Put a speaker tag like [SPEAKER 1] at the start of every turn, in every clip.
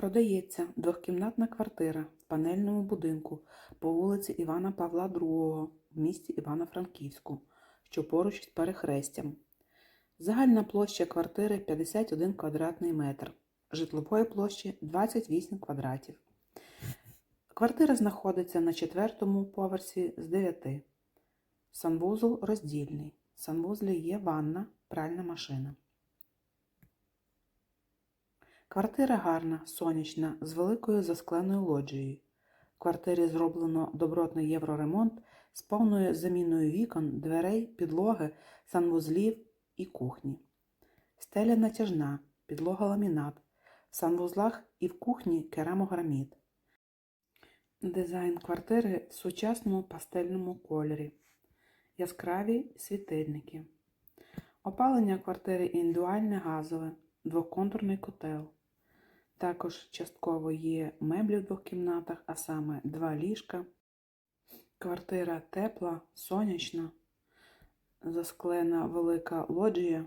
[SPEAKER 1] Продається двохкімнатна квартира в панельному будинку по вулиці Івана Павла II в місті Івано-Франківську, що поруч з перехрестям. Загальна площа квартири 51 квадратний метр, житлової площі 28 квадратів. Квартира знаходиться на четвертому поверсі з 9. Санвузол роздільний. В санвузлі є ванна, пральна машина. Квартира гарна, сонячна, з великою заскленою лоджією. В квартирі зроблено добротний євроремонт з повною заміною вікон, дверей, підлоги, санвузлів і кухні. Стеля натяжна, підлога ламінат. В санвузлах і в кухні керамограміт. Дизайн квартири в сучасному пастельному кольорі. Яскраві світильники. Опалення квартири індивідуальне газове, двоконтурний котел. Також частково є меблі в двох кімнатах, а саме два ліжка. Квартира тепла, сонячна, засклена велика лоджія.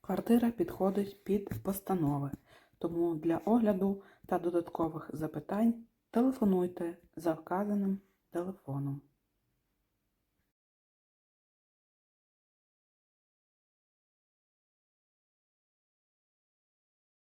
[SPEAKER 1] Квартира підходить під постанови, тому для огляду та додаткових запитань телефонуйте за вказаним телефоном.